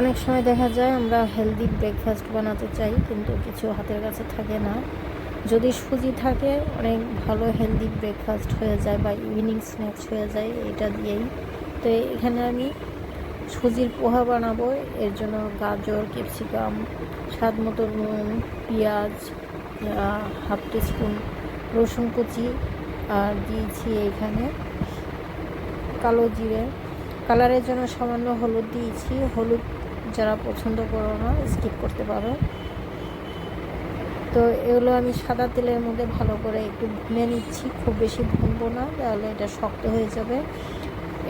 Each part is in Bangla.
অনেক সময় দেখা যায় আমরা হেলদি ব্রেকফাস্ট বানাতে চাই, কিন্তু কিছু হাতের কাছে থাকে না। যদি সুজি থাকে, অনেক ভালো হেলদি ব্রেকফাস্ট হয়ে যায় বা ইভিনিং স্ন্যাক্স হয়ে যায়, এটা দিয়েই। তো এখানে আমি সুজির পোহা বানাবো, এর জন্য গাজর, ক্যাপসিকাম, স্বাদ মতো নুন, পেঁয়াজ হাফ টিস্পুন রসুন কুচি, আর দিয়েছি এখানে কালো জিরে। কালারের জন্য সামান্য হলুদ দিয়েছি। হলুদ যারা পছন্দ করো না স্কিপ করতে পারো। তো এগুলো আমি সাদা তেলের মধ্যে ভালো করে একটু ভুনে নিচ্ছি। খুব বেশি ভুনবো না, তাহলে এটা শক্ত হয়ে যাবে।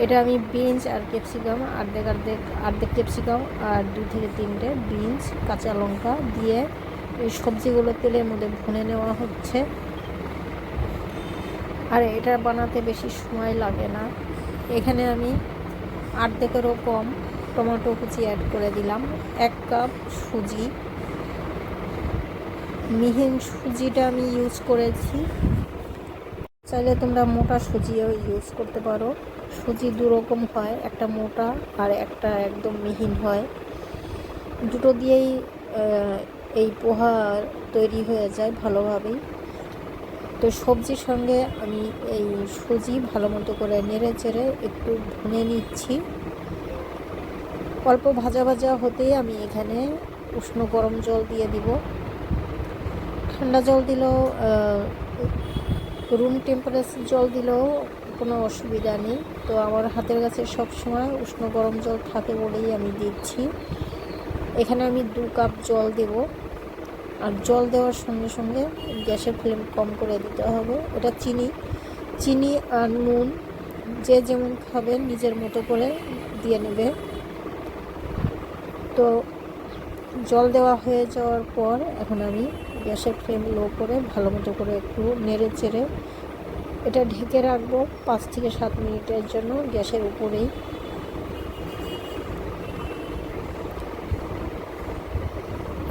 এটা আমি বিনস আর ক্যাপসিকাম অর্ধেক অর্ধেক অর্ধেক ক্যাপসিকাম আর দু থেকে তিনটে বিনস কাঁচা লঙ্কা দিয়ে এই সবজিগুলো তেলের মধ্যে ভুনে নেওয়া হচ্ছে। আর এটা বানাতে বেশি সময় লাগে না। এখানে আমি অর্ধেকেরও কম টমেটো কুচি অ্যাড করে দিলাম। এক কাপ সুজি। মিহিন সুজিটা আমি ইউজ করেছি। চাইলে তোমরা মোটা সুজিও ইউজ করতে পারো। সুজি দুরকম হয়, একটা মোটা আর একটা একদম মিহিন হয়। দুটো দিয়েই এই পোহা তৈরি হয়ে যায় ভালোভাবেই। তো সবজির সঙ্গে আমি এই সুজি ভালো মতো করে নেড়ে চেড়ে একটু ভুনে নিচ্ছি। অল্প ভাজা ভাজা হতেই আমি এখানে উষ্ণ গরম জল দিয়ে দিব। ঠান্ডা জল দিলেও রুম টেম্পারেচার জল দিলেও কোনো অসুবিধা নেই। তো আমার হাতের কাছে সব সময় উষ্ণ গরম জল থাকে বলেই আমি দিচ্ছি। এখানে আমি দু কাপ জল দেব। আর জল দেওয়ার সঙ্গে সঙ্গে গ্যাসের ফ্লেম কম করে দিতে হবে। এটা চিনি। চিনি আর নুন যে যেমন খাবে নিজের মতো করে দিয়ে নেবে। তো জল দেওয়া হয়ে যাওয়ার পর এখন আমি গ্যাসের ফ্লেম লো করে ভালো মতো করে একটু নেড়ে চেড়ে এটা ঢেকে রাখব পাঁচ থেকে সাত মিনিটের জন্য গ্যাসের উপরেই।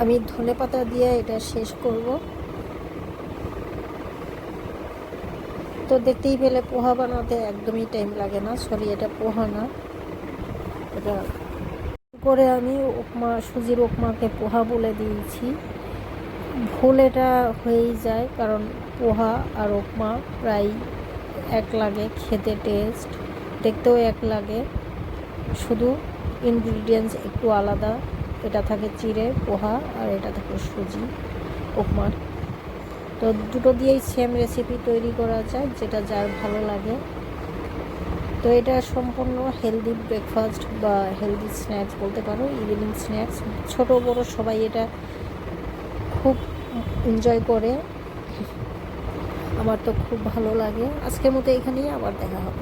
আমি ধনে পাতা দিয়ে এটা শেষ করব। তো দেখতেই পেলে পোহা বানাতে একদমই টাইম লাগে না। সরি এটা পোহা না। এটা করে আমি উপমা, সুজির উপমাকে পোহা বলে দিয়েছি। ভুল এটা হয়েই যায়, কারণ পোহা আর উপমা প্রায় এক লাগে, খেতে টেস্ট দেখতেও এক লাগে। শুধু ইনগ্রিডিয়েন্টস একটু আলাদা। এটা থাকে চিড়ে, পোহা, আর এটা থাকে সুজি উপমার তো দুটো দিয়েই সেম রেসিপি তৈরি করা যায়, যেটা যার ভালো লাগে। তো এটা সম্পূর্ণ হেলদি ব্রেকফাস্ট বা হেলদি স্ন্যাক্স বলতে পারো ইভিনিং স্ন্যাক্স ছোট বড় সবাই এটা খুব এনজয় করে। আমার তো খুব ভালো লাগে। আজকের মতো এখানেই আবার দেখা হবে।